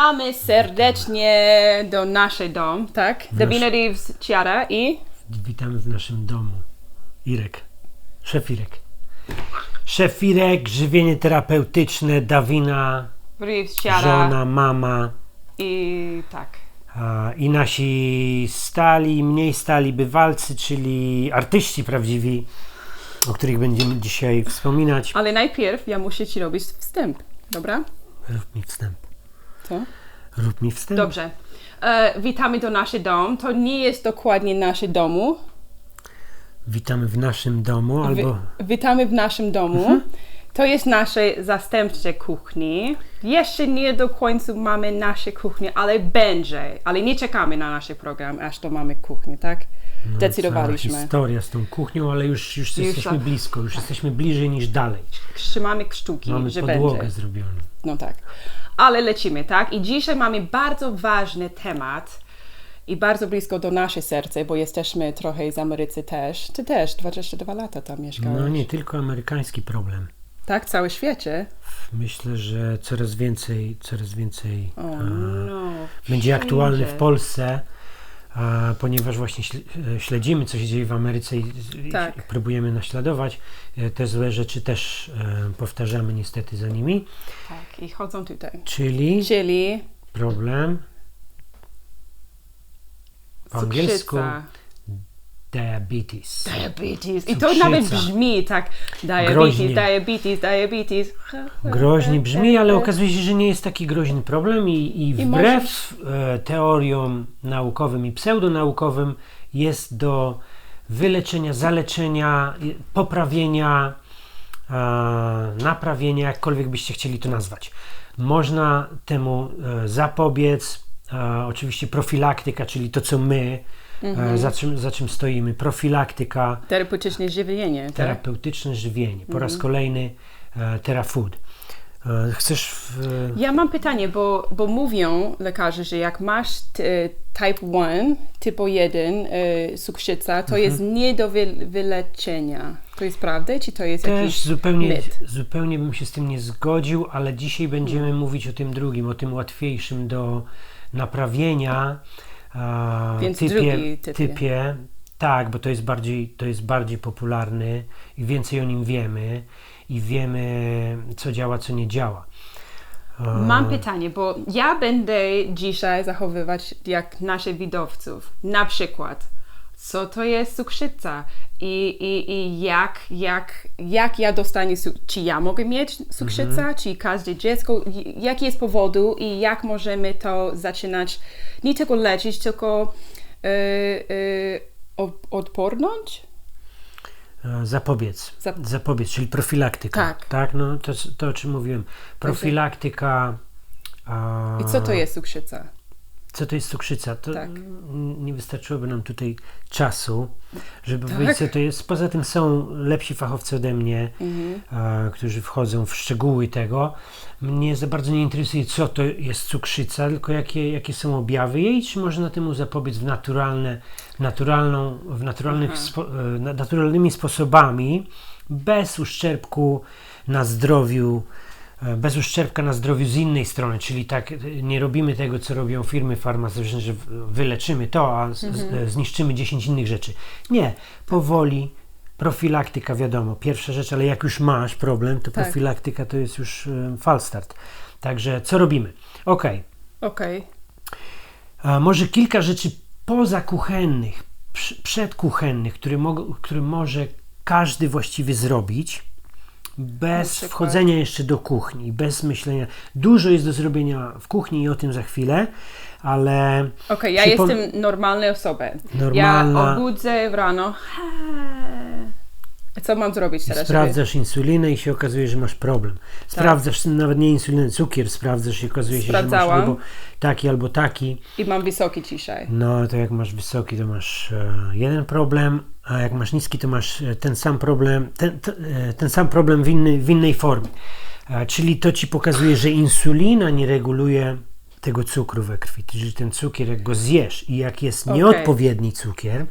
witamy serdecznie do naszej dom, tak? Davina Reeves, Ciara i... Witamy w naszym domu. Irek. Szef Irek. Szef Irek, żywienie terapeutyczne, Dawina, Reeves, Ciara żona, mama i tak. a, i nasi stali, mniej stali bywalcy, czyli artyści prawdziwi, o których będziemy dzisiaj wspominać. Ale najpierw ja muszę ci robić wstęp, dobra? Rób mi wstęp. Co? Rób mi wstęp. Dobrze. E, witamy do naszego domu. To nie jest dokładnie nasze domu. Witamy w naszym domu, Wi- albo witamy w naszym domu. To jest nasze zastępcze kuchni. Jeszcze nie do końca mamy nasze kuchnie, ale będzie. Ale nie czekamy na nasz program, aż to mamy kuchnię, tak? cała Decydowaliśmy. historia z tą kuchnią, ale już, już, Już jesteśmy tak. blisko, już jesteśmy bliżej niż dalej. Trzymamy kciuki, Mamy że podłogę będzie. zrobioną. No tak. Ale lecimy, tak? I dzisiaj mamy bardzo ważny temat i bardzo blisko do nasze serce, bo jesteśmy trochę z Amerycy też. Ty też 22 lata tam mieszkałeś. No nie tylko amerykański problem. Tak, całe świecie. Myślę, że coraz więcej, coraz więcej O no. będzie aktualny w. Polsce, ponieważ właśnie e, śledzimy, co się dzieje w Ameryce i, Tak. próbujemy naśladować. E, Te złe rzeczy też e, powtarzamy niestety za nimi. Tak, i chodzą tutaj. Czyli Czyli problem po angielsku. Diabetes. Diabetes. I to nawet brzmi tak. Diabetes, Groźnie. diabetes, diabetes. Groźnie brzmi, ale okazuje się, że nie jest taki groźny problem i, i wbrew e, teoriom naukowym i pseudonaukowym jest do wyleczenia, zaleczenia, i poprawienia, naprawienia, jakkolwiek byście chcieli to nazwać. Można temu e, zapobiec. Oczywiście profilaktyka, czyli to, co my, e, za, czym, za czym stoimy. Profilaktyka, Terapeutyczne żywienie, tak? terapeutyczne żywienie. Po raz kolejny e, TeraFood. E, chcesz w, Ja mam pytanie, bo, bo mówią lekarze, że jak masz t, type 1, typu 1 y, cukrzyca, to jest nie do wy, wyleczenia. To jest prawda, czy to jest też jakiś zupełnie, mit? zupełnie bym się z tym nie zgodził, ale dzisiaj będziemy mówić o tym drugim, o tym łatwiejszym do naprawienia e, Więc typie, typie. typie. Tak, bo to jest, bardziej, to jest bardziej popularny i więcej o nim wiemy i wiemy, co działa, co nie działa. Mam pytanie, bo ja będę dzisiaj zachowywać jak naszych widowców. Na przykład, co to jest cukrzyca i, i, i jak, jak, jak ja dostanę, cu- czy ja mogę mieć cukrzyca, czy każde dziecko, jaki jest powodu i jak możemy to zaczynać nie tylko leczyć, tylko y, y, od- odpornąć? E, Zapobiec. Zap- Zapobiec, czyli profilaktyka. Tak. Tak, no to, to o czym mówiłem. Profilaktyka. a, I co to jest cukrzyca? Co to jest cukrzyca? To Tak. nie wystarczyłoby nam tutaj czasu, żeby Tak. powiedzieć, co to jest. Poza tym są lepsi fachowcy ode mnie, Mhm. a, którzy wchodzą w szczegóły tego. Mnie za bardzo nie interesuje, co to jest cukrzyca, tylko jakie, jakie są objawy jej, czy można temu zapobiec w naturalne, naturalną, w naturalnych spo, e, na- naturalnymi sposobami, bez uszczerbku na zdrowiu, bez uszczerbka na zdrowiu z innej strony, czyli tak e, nie robimy tego, co robią firmy farmaceutyczne, że wyleczymy to, a e, zniszczymy 10 innych rzeczy. Nie, powoli, profilaktyka wiadomo, pierwsza rzecz, ale jak już masz problem, to Tak. profilaktyka to jest już e, falstart. Także co robimy? Ok, Okej. a może kilka rzeczy pozakuchennych, przedkuchennych, które, mogą, które może każdy właściwie zrobić, bez wchodzenia jeszcze do kuchni, bez myślenia. Dużo jest do zrobienia w kuchni i o tym za chwilę, ale Okej, ja Przypom- jestem normalną osobą. Normalna. Ja obudzę w rano. Co mam zrobić teraz? żeby- sprawdzasz insulinę i się okazuje, że masz problem. Sprawdzasz nawet nie insulinę, cukier, sprawdzasz i okazuje się, że masz albo taki, albo taki. I mam wysoki dzisiaj. No to jak masz wysoki, to masz e, jeden problem, a jak masz niski, to masz e, ten sam problem, ten, t- e, ten sam problem w, inny, w innej formie. E, czyli to ci pokazuje, że insulina nie reguluje tego cukru we krwi. Czyli ten cukier, jak go zjesz i jak jest Okej. nieodpowiedni cukier,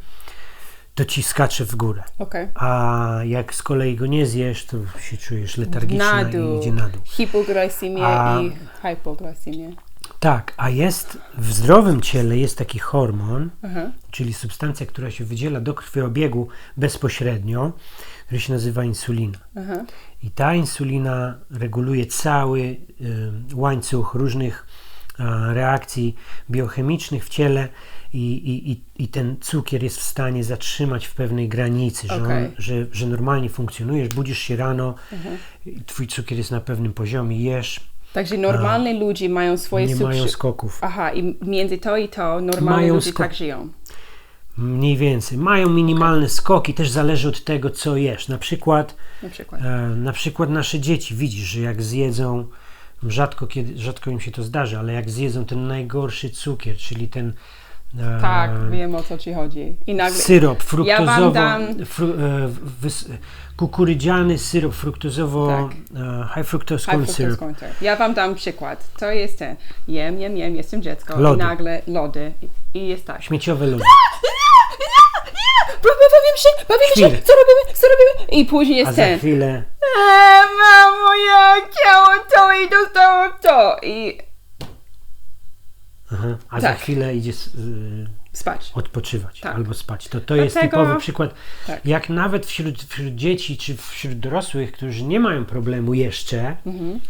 to ci skacze w górę. Okej. A jak z kolei go nie zjesz, to się czujesz letargiczna Na i idzie na dół. Hipoglycemię A- i hypoglycemię. Tak, a jest w zdrowym ciele jest taki hormon, Aha. czyli substancja, która się wydziela do krwiobiegu bezpośrednio, który się nazywa insulina. Aha. I ta insulina reguluje cały y, łańcuch różnych e, reakcji biochemicznych w ciele i, i, i, ten cukier jest w stanie zatrzymać w pewnej granicy, że, Okej. on, że, że normalnie funkcjonujesz, budzisz się rano, i twój cukier jest na pewnym poziomie, jesz, Także normalni ludzie mają swoje nie mają skoków. Aha, i między to i to normalni Mają ludzie tak żyją. Mniej więcej. Mają minimalne skoki, też zależy od tego, co jesz. Na przykład Na przykład. E, na przykład nasze dzieci, widzisz, że jak zjedzą, rzadko, kiedy, rzadko im się to zdarzy, ale jak zjedzą ten najgorszy cukier, czyli ten e, Tak, wiem o co ci chodzi. I nagle... syrop fruktozowo, Ja dam- fru, e, wys, kukurydziany syrop fruktozowo, Tak. e, high fructose corn syrup. Ja wam dam przykład. To jest ten. Jem, jem, jem, jestem dziecko. Lody. I nagle lody. I, i jest tak. Śmieciowe lody. Bawimy się, bawimy się, co robimy, co robimy? I później A jest za ten. chwilę Eee, mamo, ja chciałam to i dostałam to. I aha, a Tak. za chwilę idzie y, spać. odpoczywać Tak. albo spać. To, to jest typowy przykład. Tak. Jak nawet wśród, wśród dzieci czy wśród dorosłych, którzy nie mają problemu jeszcze, Mhm.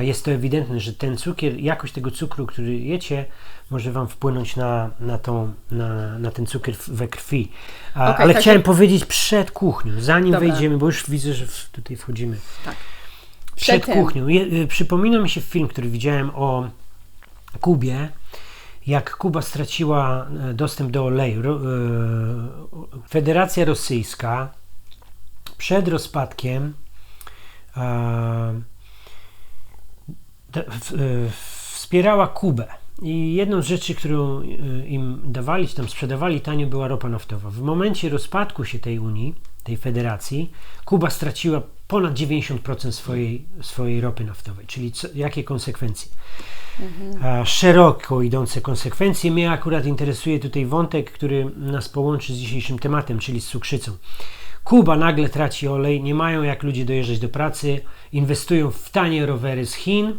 jest to ewidentne, że ten cukier, jakość tego cukru, który jecie, może Wam wpłynąć na, na, tą, na, na ten cukier we krwi. A, Okej, ale także- chciałem powiedzieć przed kuchnią, zanim Dobra. wejdziemy, bo już widzę, że w, tutaj wchodzimy. Tak. Przed Przed kuchnią. Je, y, przypomina mi się film, który widziałem o Kubie, jak Kuba straciła e, dostęp do oleju. E, Federacja Rosyjska przed rozpadkiem e, wspierała Kubę. I jedną z rzeczy, którą im dawali, tam sprzedawali tanio, była ropa naftowa. W momencie rozpadku się tej Unii, tej federacji, Kuba straciła ponad 90% swojej, swojej ropy naftowej. Czyli co, jakie konsekwencje? A szeroko idące konsekwencje. Mnie akurat interesuje tutaj wątek, który nas połączy z dzisiejszym tematem, czyli z cukrzycą. Kuba nagle traci olej, nie mają jak ludzie dojeżdżać do pracy, inwestują w tanie rowery z Chin.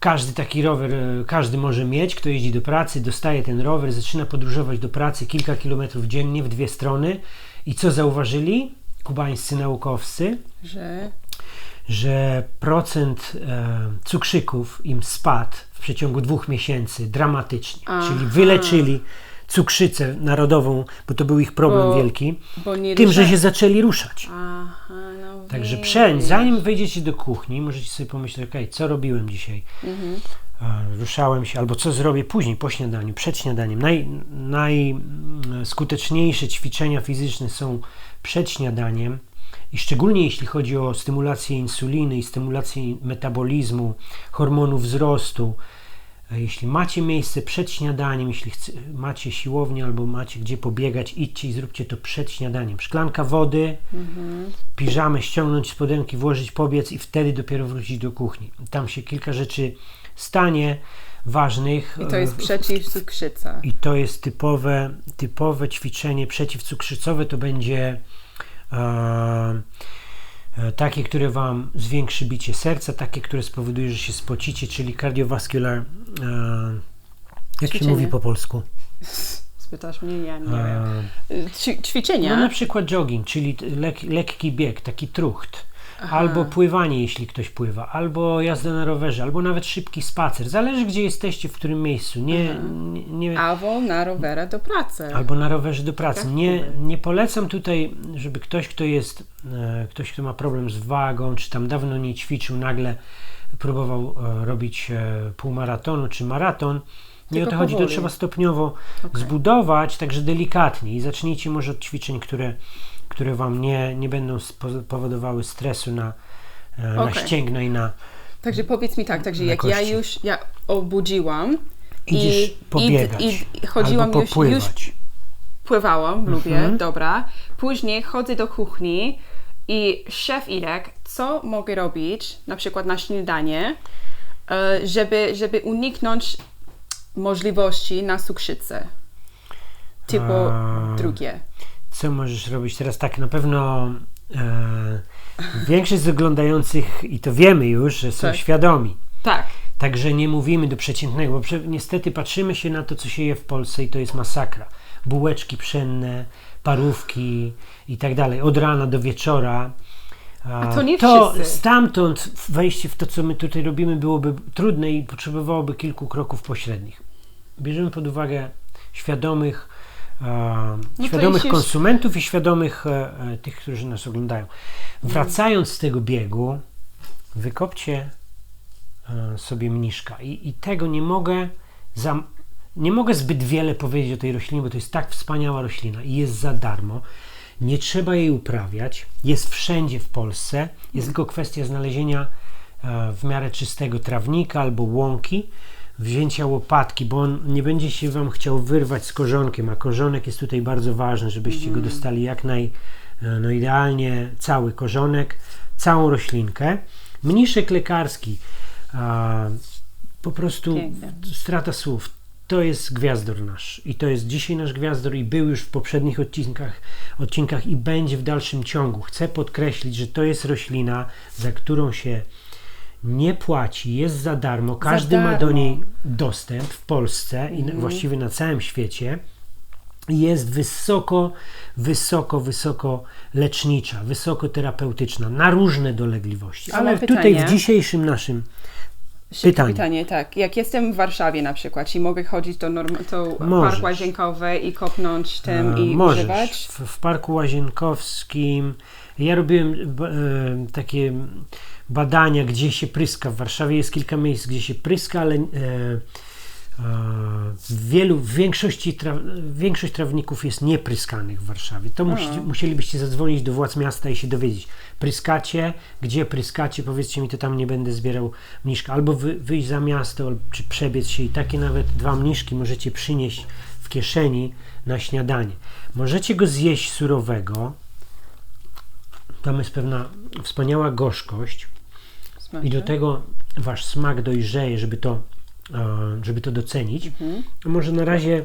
Każdy taki rower, e, każdy może mieć, kto jeździ do pracy, dostaje ten rower, zaczyna podróżować do pracy kilka kilometrów dziennie w dwie strony. I co zauważyli kubańscy naukowcy? Że że procent e, cukrzyków im spadł w przeciągu dwóch miesięcy dramatycznie. Aha. Czyli wyleczyli cukrzycę narodową, bo to był ich problem Bo- wielki, bo tym, że się zaczęli ruszać. Aha, no Także przędź, zanim wejdziecie do kuchni, możecie sobie pomyśleć, ok, co robiłem dzisiaj? Mhm. E, Ruszałem się, albo co zrobię później, po śniadaniu, przed śniadaniem. Naj, najskuteczniejsze ćwiczenia fizyczne są przed śniadaniem i szczególnie jeśli chodzi o stymulację insuliny i stymulację metabolizmu, hormonów wzrostu. E, Jeśli macie miejsce przed śniadaniem, jeśli macie siłownię albo macie gdzie pobiegać, idźcie i zróbcie to przed śniadaniem. Szklanka wody, piżamę ściągnąć spodenki, włożyć, pobiec i wtedy dopiero wrócić do kuchni. Tam się kilka rzeczy stanie ważnych. I to jest e, przeciwcukrzyca. i to jest typowe, typowe ćwiczenie przeciwcukrzycowe. To będzie e, e, takie, które Wam zwiększy bicie serca, takie, które spowoduje, że się spocicie, czyli cardiovascular. E, jak się mówi po polsku? Spytasz mnie, ja nie E, wiem. Ć- ćwiczenia? no na przykład jogging, czyli lek, lekki bieg, taki trucht. Albo pływanie, jeśli ktoś pływa, albo jazda na rowerze, albo nawet szybki spacer. Zależy, gdzie jesteście, w którym miejscu. Nie, nie, nie, Albo na rowera do pracy. Albo na rowerze do pracy. Tak, Nie, nie polecam tutaj, żeby ktoś, kto jest, e, ktoś, kto ma problem z wagą, czy tam dawno nie ćwiczył, nagle próbował e, robić e, półmaratonu czy maraton. Nie Tylko o to chodzi, to powoli. trzeba stopniowo Okej. zbudować, także delikatnie i zacznijcie może od ćwiczeń, które, które Wam nie, nie będą powodowały stresu na, e, na Okej. ścięgna i na, Także powiedz mi tak, także jak ja kości. już ja obudziłam Idziesz i, pobiegać i, i chodziłam albo już, już pływałam, lubię, Mhm. dobra. Później chodzę do kuchni i szef Irek, co mogę robić, na przykład na śniadanie, e, żeby, żeby uniknąć możliwości na cukrzycę. Typu A. drugie. Co możesz robić teraz? Tak, na pewno e, większość z oglądających, i to wiemy już, że są Tak. świadomi. Tak, Także nie mówimy do przeciętnego, bo prze, niestety patrzymy się na to, co się je w Polsce i to jest masakra. Bułeczki pszenne, parówki i tak dalej, od rana do wieczora. A to nie to wszyscy. stamtąd wejście w to, co my tutaj robimy, byłoby trudne i potrzebowałoby kilku kroków pośrednich. Bierzemy pod uwagę świadomych, No świadomych konsumentów i świadomych e, e, tych, którzy nas oglądają. Wracając z tego biegu, wykopcie e, sobie mniszka. I, I tego nie mogę, za, nie mogę zbyt wiele powiedzieć o tej roślinie, bo to jest tak wspaniała roślina i jest za darmo. Nie trzeba jej uprawiać. Jest wszędzie w Polsce. Jest tylko kwestia znalezienia w miarę czystego trawnika albo łąki, wzięcia łopatki, bo on nie będzie się Wam chciał wyrwać z korzonkiem, a korzonek jest tutaj bardzo ważny, żebyście go dostali jak naj, e, no idealnie cały korzonek, całą roślinkę. Mniszek lekarski, a, po prostu Piękne. strata słów. To jest gwiazdor nasz i to jest dzisiaj nasz gwiazdor i był już w poprzednich odcinkach, odcinkach i będzie w dalszym ciągu. Chcę podkreślić, że to jest roślina, za którą się nie płaci, jest za darmo, każdy ma do darmo. niej dostęp w Polsce i na- właściwie na całym świecie. Jest wysoko, wysoko, wysoko lecznicza, wysoko terapeutyczna, na różne dolegliwości. Ale tutaj w dzisiejszym naszym Szybkie Pytanie. pytanie. tak. Jak jestem w Warszawie na przykład, czy mogę chodzić do norm- to Możesz. park łazienkowy i kopnąć tym E, i Możesz. używać? W, w Parku Łazienkowskim. Ja robiłem e, takie badania, gdzie się pryska. W Warszawie jest kilka miejsc, gdzie się pryska, ale e, e, w wielu, w większości większość trawników jest niepryskanych w Warszawie. To musicie, musielibyście zadzwonić do władz miasta i się dowiedzieć. Pryskacie, gdzie pryskacie, powiedzcie mi, to tam nie będę zbierał mniszka. Albo wy, wyjść za miasto, czy przebiec się i takie nawet dwa mniszki możecie przynieść w kieszeni na śniadanie. Możecie go zjeść surowego. Tam jest pewna wspaniała gorzkość i do tego wasz smak dojrzeje, żeby to, e, żeby to docenić. A Może na razie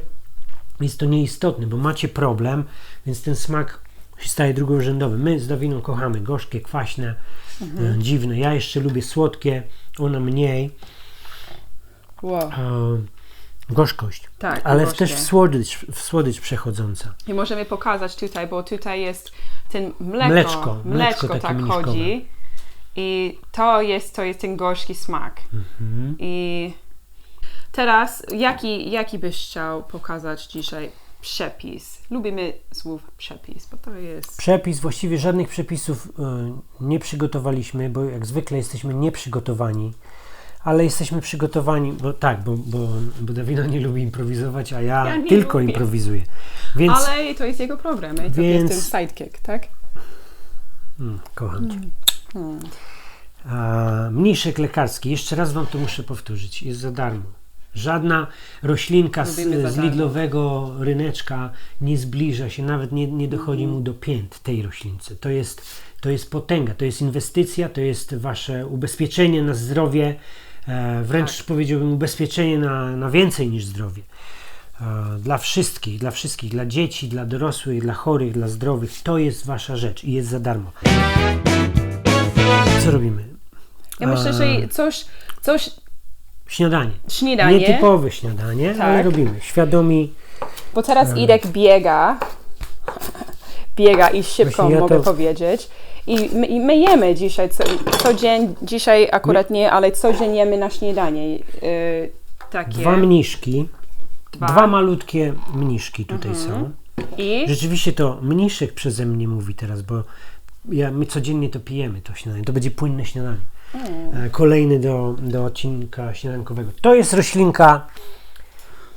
jest to nieistotne, bo macie problem, więc ten smak się staje drugorzędowy. My z Dawiną kochamy gorzkie, kwaśne, e, dziwne. Ja jeszcze lubię słodkie, ona mniej. Wow. E, gorzkość, Tak, ale gorzkie. też w słodycz, w słodycz przechodząca. I możemy pokazać tutaj, bo tutaj jest ten mleko, Mleczko, mleczko, mleczko tak mniszkowe. chodzi. I to jest, to jest ten gorzki smak. Mhm. I teraz, jaki, jaki byś chciał pokazać dzisiaj przepis? Lubimy słów przepis, bo to jest... Przepis, właściwie żadnych przepisów e, nie przygotowaliśmy, bo jak zwykle jesteśmy nieprzygotowani, ale jesteśmy przygotowani, bo tak, bo, bo, bo Dawida nie lubi improwizować, a ja, Ja tylko lubię. improwizuję. Więc Ale to jest jego problem, i to Więc- jest ten sidekick, tak? mm, kocham Cię. A, mniszek lekarski, jeszcze raz Wam to muszę powtórzyć, jest za darmo. Żadna roślinka z, z. Lidlowego ryneczka nie zbliża się, nawet nie, nie dochodzi mu do pięt tej roślince. To jest, to jest potęga, to jest inwestycja, to jest Wasze ubezpieczenie na zdrowie, e, wręcz powiedziałbym ubezpieczenie na, na więcej niż zdrowie. E, Dla wszystkich, dla wszystkich, dla dzieci, dla dorosłych, dla chorych, dla zdrowych, to jest Wasza rzecz i jest za darmo. Co robimy? Ja myślę, że A, coś, coś Śniadanie. śniadanie, Nietypowe śniadanie, Tak. ale robimy. Świadomi. bo teraz Irek biega, biega i szybko ja mogę to- powiedzieć. I my, i my jemy dzisiaj, co, co dzień, dzisiaj akurat nie, ale co dzień jemy na śniadanie. Yy, takie. Dwa mniszki. Dwa. Dwa, malutkie mniszki tutaj Mhm. są. I Rzeczywiście to mniszek przeze mnie mówi teraz, bo ja, my codziennie to pijemy, to śniadanie. To będzie płynne śniadanie. Mm. E, Kolejny do, do odcinka śniadankowego. To jest roślinka,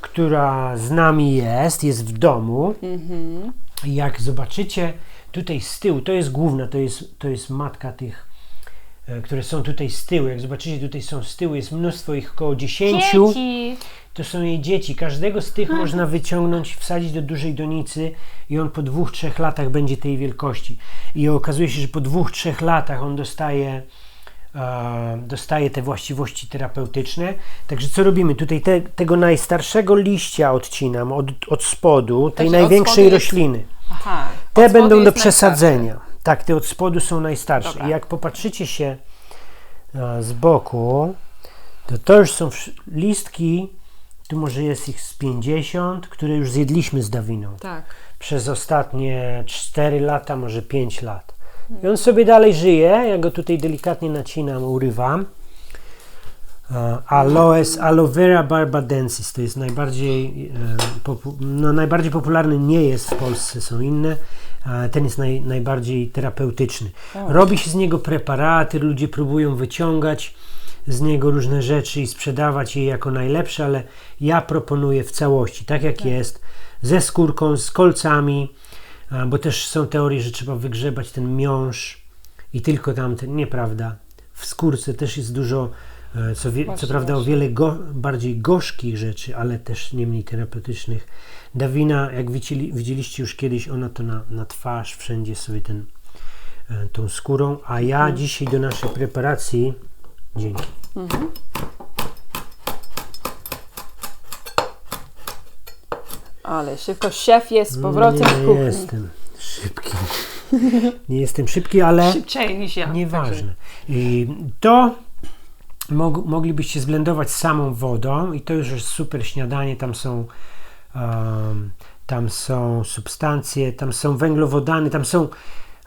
która z nami jest, jest w domu. Mhm. Jak zobaczycie tutaj z tyłu, to jest główna, to jest, to jest matka tych, e, które są tutaj z tyłu. Jak zobaczycie, tutaj są z tyłu, jest mnóstwo ich, około 10. dzieci. To są jej dzieci. Każdego z tych można wyciągnąć, wsadzić do dużej donicy i on po dwóch, trzech latach będzie tej wielkości. I okazuje się, że po dwóch, trzech latach on dostaje, e, dostaje te właściwości terapeutyczne. Także co robimy? Tutaj te, tego najstarszego liścia odcinam od, od spodu, tej od największej jest- rośliny. Aha. Te będą do przesadzenia. Tak, te od spodu są najstarsze. Dobra. I jak popatrzycie się e, z boku, To to już są listki, tu może jest ich z 50, które już zjedliśmy z Dawiną Tak. przez ostatnie 4 lata, może 5 lat. I on sobie dalej żyje, ja go tutaj delikatnie nacinam, urywam. E, Aloes, aloe vera barbadensis, to jest najbardziej, e, no, najbardziej popularny, nie jest w Polsce, są inne. E, Ten jest naj, najbardziej terapeutyczny. Robi się z niego preparaty, ludzie próbują wyciągać z niego różne rzeczy i sprzedawać je jako najlepsze, ale ja proponuję w całości, tak jak jest, ze skórką, z kolcami, bo też są teorie, że trzeba wygrzebać ten miąższ i tylko tamten, nieprawda. W skórce też jest dużo, e, co, wie, co Właśnie, prawda o właśnie. wiele go, bardziej gorzkich rzeczy, ale też nie mniej terapeutycznych. Dawina, jak widzieli, widzieliście już kiedyś, ona to na, na twarz, wszędzie sobie ten, e, tą skórą, a ja Mhm. dzisiaj do naszej preparacji, dzięki, Ale szybko szef jest z powrotem w nie kuchni. jestem szybki. Nie jestem szybki, ale Szybciej niż ja. nieważne. I to mog, moglibyście zblendować samą wodą i to już jest super śniadanie. Tam są um, tam są substancje, tam są węglowodany, tam są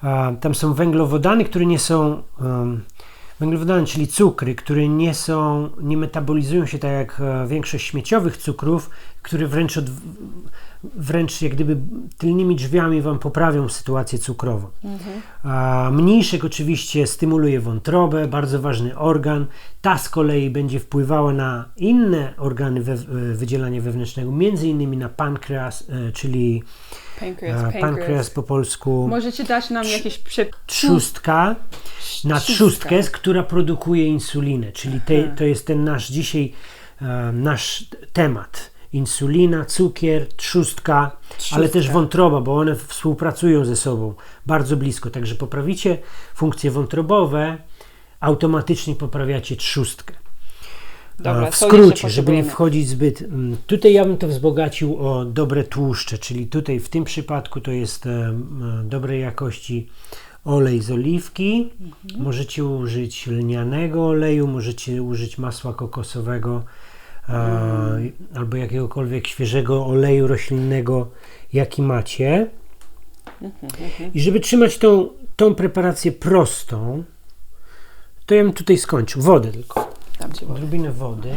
um, tam są węglowodany, które nie są um, węglowodany, czyli cukry, które nie są, nie metabolizują się tak jak e, większość śmieciowych cukrów, które wręcz od, wręcz jak gdyby tylnymi drzwiami Wam poprawią sytuację cukrową. A mniejszek oczywiście stymuluje wątrobę, bardzo ważny organ. Ta z kolei będzie wpływała na inne organy we, wydzielania wewnętrznego, między innymi na pankreas, e, czyli Pancreas, e, po polsku Możecie dać nam jakieś przy... trzustka na Trzustka. trzustkę, która produkuje insulinę, czyli te, to jest ten nasz dzisiaj e, nasz temat. Insulina, cukier, trzustka, ale też wątroba, bo one współpracują ze sobą bardzo blisko. Także poprawicie funkcje wątrobowe, automatycznie poprawiacie trzustkę. Dobra, w skrócie, żeby nie wchodzić zbyt. mm, Tutaj ja bym to wzbogacił o dobre tłuszcze, czyli tutaj w tym przypadku to jest e, dobrej jakości olej z oliwki. Mhm. Możecie użyć lnianego oleju, możecie użyć masła kokosowego Mm. albo jakiegokolwiek świeżego oleju roślinnego, jaki macie. Mhm, I żeby trzymać tą, tą preparację prostą, to ja bym tutaj skończył. Wodę tylko. Wodę. Odrobinę wody.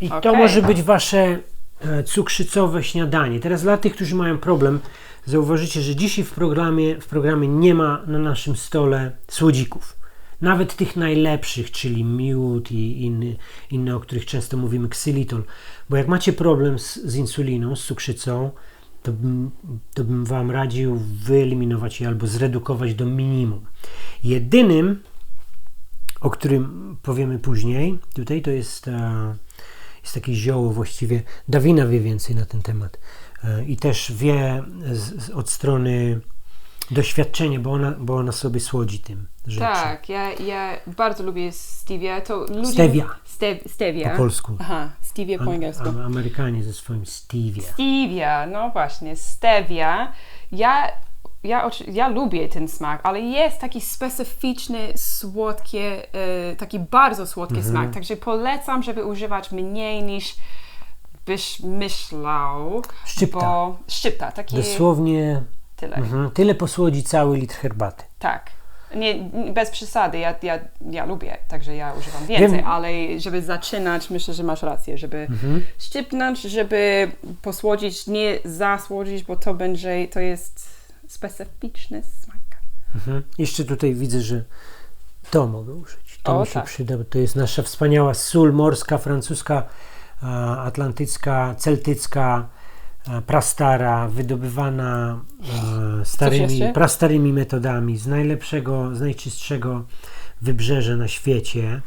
I to Okej. może być wasze e, cukrzycowe śniadanie. Teraz dla tych, którzy mają problem, zauważycie, że dzisiaj w programie, w programie nie ma na naszym stole słodzików. Nawet tych najlepszych, czyli miód i inny, inne, o których często mówimy, ksylitol. Bo jak macie problem z, z insuliną, z cukrzycą, to bym, to bym Wam radził wyeliminować je albo zredukować do minimum. Jedynym, o którym powiemy później, tutaj to jest, e, jest takie zioło właściwie. Dawina wie więcej na ten temat e, i też wie z, z, od strony doświadczenia, bo ona, bo ona sobie słodzi tym rzeczy. Tak, ja, ja bardzo lubię stevia. To ludzie... Stevia. Ste, stevia. Po polsku. Aha, stevia po angielsku. am- Amerykanie ze swoim stevia. Stevia, no właśnie, stevia. Ja, ja, ja lubię ten smak, ale jest taki specyficzny, słodkie, e, taki bardzo słodki Mhm. smak, także polecam, żeby używać mniej niż byś myślał. Szczypta. Bo szczypta, taki Dosłownie tyle. mhm, tyle posłodzi cały litr herbaty. Tak. Nie, nie- bez przesady, ja, ja, ja lubię, także ja używam więcej, Wiem. ale żeby zaczynać, myślę, że masz rację, żeby Mhm. szczypnąć, żeby posłodzić, nie zasłodzić, bo to będzie, to jest specyficzny smak. Mhm. Jeszcze tutaj widzę, że to mogę użyć. To O, mi się tak. przyda, bo to jest nasza wspaniała sól morska, francuska, e, atlantycka, celtycka, e, prastara, wydobywana e, starymi, prastarymi metodami z najlepszego, z najczystszego wybrzeża na świecie.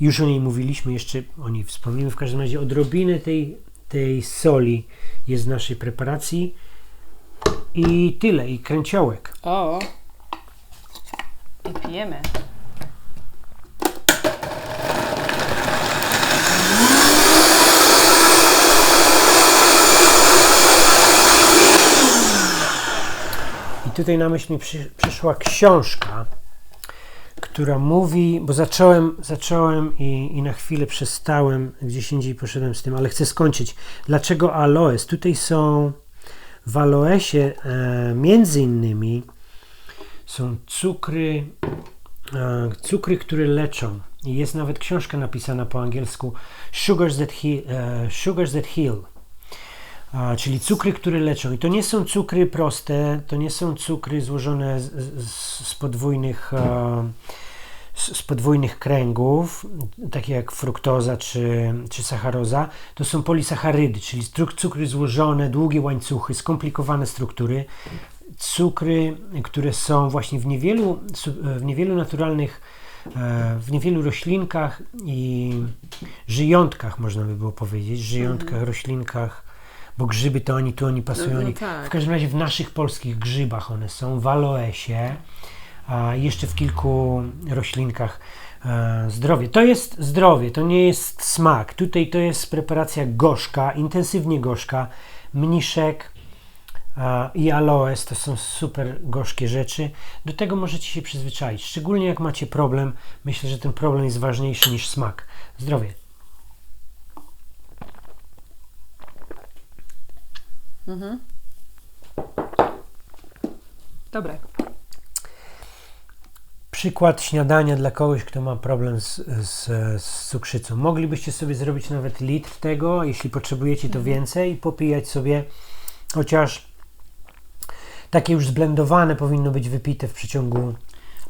Już o niej mówiliśmy, jeszcze o niej wspomnimy. W każdym razie odrobinę tej, tej soli jest w naszej preparacji. I tyle, i kręciołek. O! I pijemy. tutaj na myśl mi przy, przyszła książka, która mówi, bo zacząłem, zacząłem i, i na chwilę przestałem, gdzieś indziej poszedłem z tym, ale chcę skończyć. Dlaczego aloes? Tutaj są w aloesie e, między innymi są cukry, e, cukry, które leczą. I jest nawet książka napisana po angielsku Sugars That, he, e, Sugars that Heal. Czyli cukry, które leczą. I to nie są cukry proste, to nie są cukry złożone z, z, z podwójnych, z, z podwójnych kręgów, takie jak fruktoza czy, czy sacharoza. To są polisacharydy, czyli cukry złożone, długie łańcuchy, skomplikowane struktury. Cukry, które są właśnie w niewielu, w niewielu naturalnych e, w niewielu roślinkach i żyjątkach, można by było powiedzieć, żyjątkach, roślinkach, bo grzyby to oni tu, oni pasują. No, no tak. W każdym razie w naszych polskich grzybach one są, w aloesie, a jeszcze w kilku roślinkach e, zdrowie. To jest zdrowie, to nie jest smak. Tutaj to jest preparacja gorzka, intensywnie gorzka, mniszek, a, i aloes to są super gorzkie rzeczy. Do tego możecie się przyzwyczaić. Szczególnie jak macie problem, myślę, że ten problem jest ważniejszy niż smak. Zdrowie. Dobre. Przykład śniadania dla kogoś, kto ma problem z, z, z cukrzycą. Moglibyście sobie zrobić nawet litr tego, jeśli potrzebujecie to więcej, i popijać sobie, chociaż takie już zblendowane powinno być wypite w przeciągu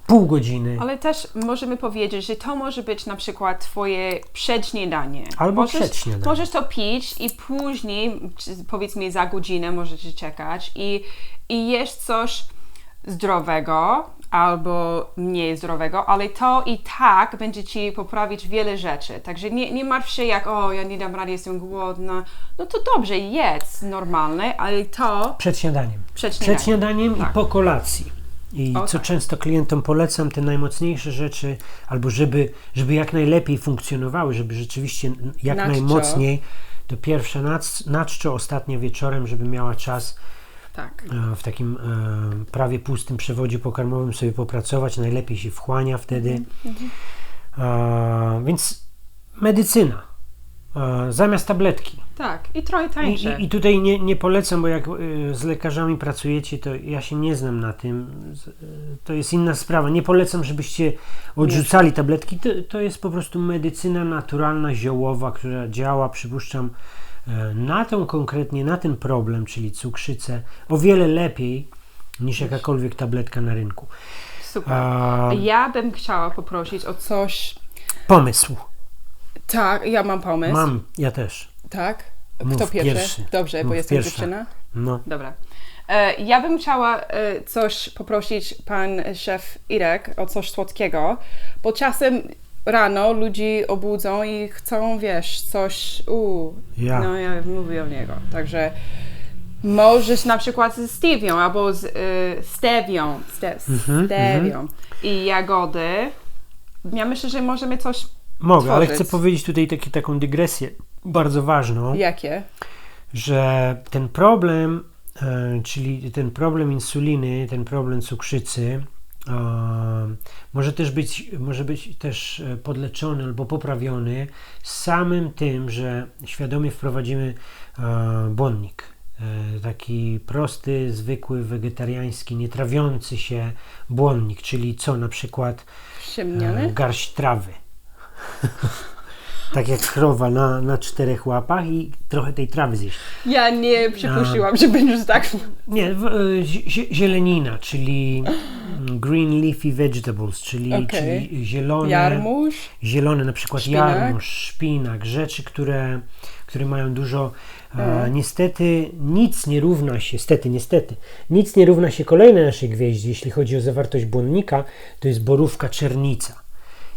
pół godziny. Ale też możemy powiedzieć, że to może być na przykład twoje przedśniadanie. Albo możesz, przedśniadanie. Możesz to pić i później, powiedzmy za godzinę możecie czekać i, i jeść coś zdrowego albo mniej zdrowego, ale to i tak będzie Ci poprawić wiele rzeczy. Także nie, nie martw się jak, o ja nie dam rady, jestem głodna. No to dobrze, jedz normalne, ale to Przed śniadaniem. przed śniadaniem. Przed śniadaniem Tak. i po kolacji. I O, co tak. często klientom polecam, te najmocniejsze rzeczy, albo żeby, żeby jak najlepiej funkcjonowały, żeby rzeczywiście jak Naczczo. najmocniej, to pierwsza nac, naczczo, ostatnia wieczorem, żeby miała czas Tak. e, w takim e, prawie pustym przewodzie pokarmowym sobie popracować. Najlepiej się wchłania wtedy. Mhm, E, więc medycyna. E, zamiast tabletki. Tak. I trochę tańsze. i, I tutaj nie, nie polecam, bo jak z lekarzami pracujecie, to ja się nie znam na tym. To jest inna sprawa. Nie polecam, żebyście odrzucali tabletki. To, to jest po prostu medycyna naturalna, ziołowa, która działa, przypuszczam, na tą konkretnie, na ten problem, czyli cukrzycę, o wiele lepiej niż jakakolwiek tabletka na rynku. Super. Ja bym chciała poprosić o coś. pomysł. Tak, ja mam pomysł. Mam, ja też. Tak? Mów Kto pierwszy? pierwszy. Dobrze, bo Mów jestem pierwsza. dziewczyna. No. Dobra. E, ja bym chciała e, coś poprosić pan szef Irek o coś słodkiego, bo czasem rano ludzi obudzą i chcą, wiesz, coś, u, Ja. no ja mówię o niego, także możesz na przykład ze stevią albo z y, stewią, ste, Mhm, stewią i jagody. Ja myślę, że możemy coś, Mogę, ale tworzyć. chcę powiedzieć tutaj taki, taką dygresję bardzo ważną. jakie? że ten problem, e, czyli ten problem insuliny, ten problem cukrzycy, może też być, może być też e, podleczony albo poprawiony samym tym, że świadomie wprowadzimy e, błonnik. E, Taki prosty, zwykły, wegetariański, nietrawiący się błonnik, czyli co na przykład Ciemniony? garść trawy. Tak jak krowa na, na czterech łapach i trochę tej trawy zjeść. Ja nie przypuściłam, że będziesz tak... Nie, w, e, zie- zielenina, czyli mm, green leafy vegetables, czyli, Okej. czyli zielone, Jarmuż? zielone na przykład Szpinak? jarmuż, szpinak, rzeczy, które, które mają dużo. Mhm. E, niestety nic nie równa się, stety, niestety, nic nie równa się kolejnej naszej gwieździe, jeśli chodzi o zawartość błonnika, to jest borówka czernica.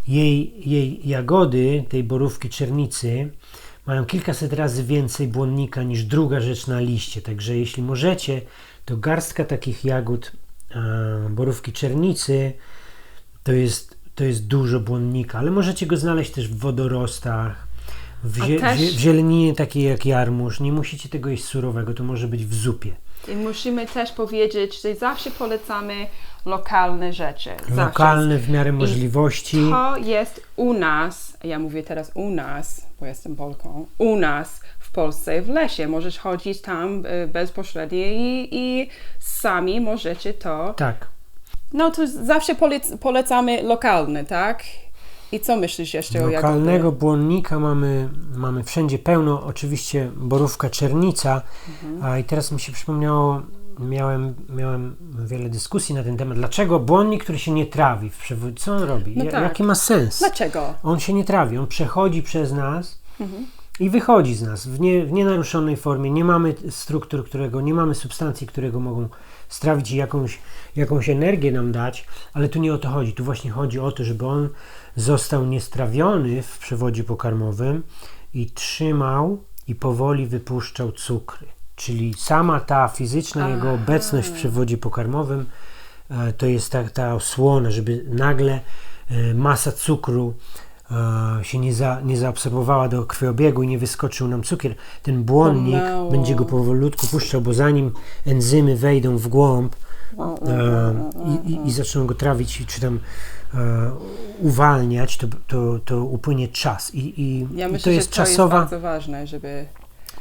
Jej, jej jagody, tej borówki czernicy, mają kilkaset razy więcej błonnika niż druga rzecz na liście. Także jeśli możecie, to garstka takich jagód e, borówki czernicy to jest, to jest dużo błonnika, ale możecie go znaleźć też w wodorostach, w, zie, też- w zieleninie takiej jak jarmuż. Nie musicie tego jeść surowego, to może być w zupie. I musimy też powiedzieć, że zawsze polecamy lokalne rzeczy. Zawsze. Lokalne w miarę możliwości. To jest u nas, ja mówię teraz u nas, bo jestem Polką, u nas w Polsce w lesie. Możesz chodzić tam e, bezpośrednio i, i sami możecie to. Tak. No to zawsze polec- polecamy lokalne, tak? I co myślisz jeszcze o Lokalnego jagody? błonnika mamy, mamy wszędzie pełno, oczywiście borówka czernica, Mhm. a i teraz mi się przypomniało, miałem, miałem wiele dyskusji na ten temat, dlaczego błonnik, który się nie trawi w przewód, co on robi? No tak. Jaki ma sens? Dlaczego? On się nie trawi, on przechodzi przez nas Mhm. i wychodzi z nas w, nie, w nienaruszonej formie. Nie mamy struktur, którego, nie mamy substancji, które go mogą strawić i jakąś, jakąś energię nam dać, ale tu nie o to chodzi. Tu właśnie chodzi o to, żeby on został niestrawiony w przewodzie pokarmowym i trzymał i powoli wypuszczał cukry. Czyli sama ta fizyczna jego obecność w przewodzie pokarmowym e, to jest ta, ta osłona, żeby nagle e, masa cukru się nie, za, nie zaabsorbowała do krwiobiegu i nie wyskoczył nam cukier. Ten błonnik będzie go powolutku puszczał, bo zanim enzymy wejdą w głąb e, i, i, i zaczną go trawić, czy tam e, uwalniać, to, to, to upłynie czas. I, i, Ja i myślę, to jest że to czasowa. jest bardzo ważne, żeby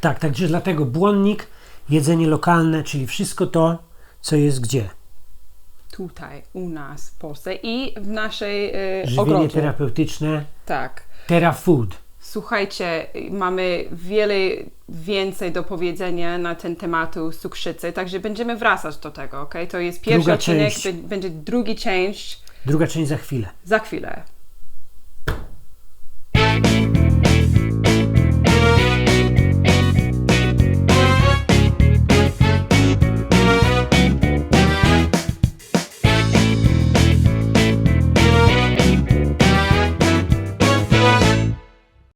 Tak, także dlatego błonnik, jedzenie lokalne, czyli wszystko to, co jest gdzie tutaj u nas w Polsce i w naszej y, Żywienie ogrodzie. terapeutyczne. Tak. TeraFood. Słuchajcie, mamy wiele więcej do powiedzenia na ten tematu cukrzycy, także będziemy wracać do tego, ok? To jest pierwszy druga odcinek, część. będzie drugi część. Druga część za chwilę. Za chwilę.